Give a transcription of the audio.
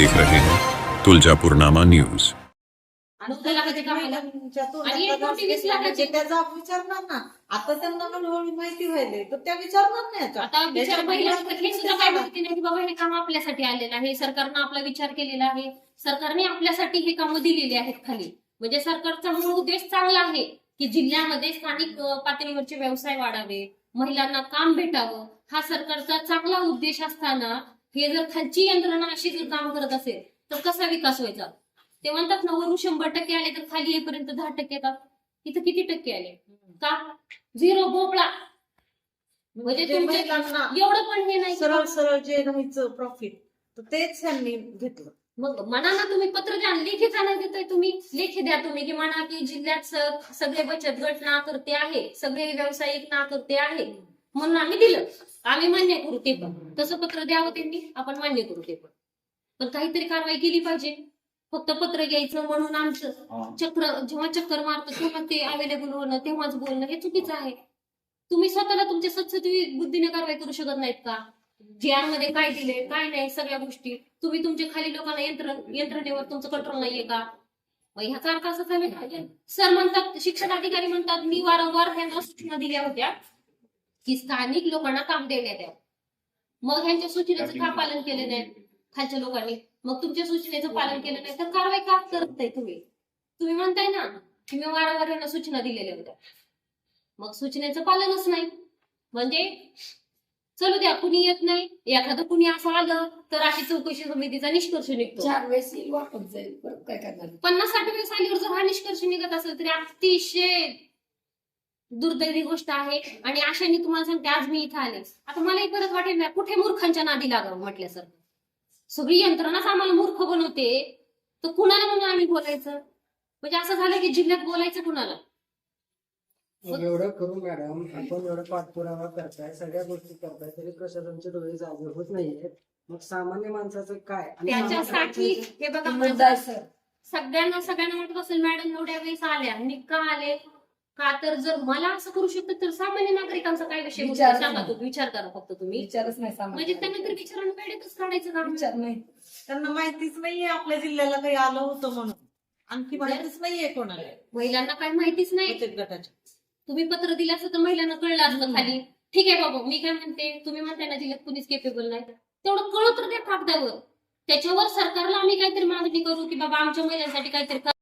देख रहे हैं। तुलजापुरनामा न्यूज. त्याचा विचारणार ना आता त्यांना हळूहळू माहिती व्हायले तर त्या विचारणार नाही आता. आता विचार त्याच्यामुळे महिलांना हे सुद्धा काय त्याला- माहिती नाही की बाबा हे काम आपल्यासाठी आलेलं आहे. सरकारनं आपला विचार केलेला आहे. सरकारने आपल्यासाठी हे कामं दिलेली आहेत खाली. म्हणजे सरकारचा मूळ उद्देश चांगला आहे की जिल्ह्यामध्ये स्थानिक अं, पातळीवरचे व्यवसाय वाढावे महिलांना काम भेटावं. हा सरकारचा चांगला उद्देश असताना हे जर खालची यंत्रणा अशी जर काम करत असेल तर कसा विकास व्हायचा? ते म्हणतात ना वरून शंभर टक्के आले तर खाली येईपर्यंत दहा टक्के येतात. इथं किती टक्के आले? का? झिरो बोपळा म्हणजे जे तुमचे महिलांना एवढं पण हे नाही. सरळ सरळ जे राहायचं प्रॉफिट तर तेच त्यांनी घेतलं. मग म्हणा ना तुम्ही पत्र द्या लेखी जाणं देतोय तुम्ही. लेखी द्या तुम्ही की म्हणा की जिल्ह्यात सगळे बचत गट ना करते आहे सगळे व्यावसायिक ना करते आहे. म्हणून आम्ही दिलं. आम्ही मान्य करू ते पण. तसं पत्र द्यावं त्यांनी आपण मान्य करू ते पण. पण काहीतरी कारवाई केली पाहिजे. फक्त पत्र घ्यायचं म्हणून आमचं. चक्र जेव्हा चक्कर मारतो तेव्हा ते अवेलेबल होणं तेव्हाच बोलणं हे चुकीचं आहे. तुम्ही स्वतःला तुमच्या सत्सवी बुद्धीने कारवाई करू शकत नाहीत का? मध्ये काय दिले काय नाही सगळ्या गोष्टी. तुम्ही तुमच्या खाली लोकांना यंत्र यंत्रणेवर तुमचं कंट्रोल नाहीये का? मग ह्याचा अर्थ असा झाला सर म्हणतात शिक्षण अधिकारी म्हणतात मी वारंवार ह्यांना सूचना दिल्या होत्या. की स्थानिक लोकांना काम देण्यात यावं. मग ह्यांच्या सूचनेचं का पालन केलं नाही? खालच्या लोकांनी. मग तुमच्या सूचनेचं पालन केलं नाही तर कारवाई का करत नाही तुम्ही? तुम्ही म्हणताय ना की मी वारंवार यांना सूचना दिलेल्या होत्या. मग सूचनेचं पालनच नाही. म्हणजे चलू द्या कुणी येत नाही एखादं कुणी असं आलं तर अशी चौकशी समितीचा निष्कर्ष निघतो. चार वेळेस येईल वापस जाईल काय करणार? पन्नास साठ वेळेस आलीवर जर हा निष्कर्ष निघत असेल तरी अतिशय दुर्दैवी गोष्ट आहे. आणि अशाने तुम्हाला सांगते आज मी इथं आले. आता मलाही परत वाटेल ना कुठे मूर्खांच्या नादी लागावं म्हटल्यासारखं सगळी यंत्रणाच आम्हाला मूर्ख बनवते. तर कुणाला म्हणून आम्ही बोलायचं? म्हणजे असं झालं की जिल्ह्यात बोलायचं कुणाला? एवढं करू मॅडम आपण एवढं पाठपुरावा करताय सगळ्या गोष्टी करताय तरी प्रशासनचे डोळे जागे होत नाहीयेत. मग सामान्य माणसाचं काय? आणि त्याच्यासाठी हे बघा सर सगळ्यांना सगळ्यांना वाटत असेल मॅडम एवढ्या वेळेस आल्या मी का आले. का तर जर मला असं करू शकतं तर सामान्य नागरिकांचा काय विषय होतो? विचार सांगा नाही. तो विचार करा फक्त तुम्ही. विचारच नाही म्हणजे त्यांना तर विचारून वेळेतच काढायचं काम. विचार नाही. त्यांना माहितीच नाहीये आपल्या जिल्ह्याला काही आलं होतं म्हणून. आणखी माहितीच नाहीये कोणाला. महिलांना काय माहितीच नाही. बचत गटाच्या. तुम्ही पत्र दिलं असतं तर महिलांना कळलं असतं खाली. ठीक आहे बाबा मी काय म्हणते तुम्ही म्हणताय ना जिल्ह्यात कुणीच केपेबल नाही. तेवढं कळत तर द्या कागदावर. त्याच्यावर सरकारला आम्ही काहीतरी मागणी करू की बाबा आमच्या महिलांसाठी काहीतरी करा.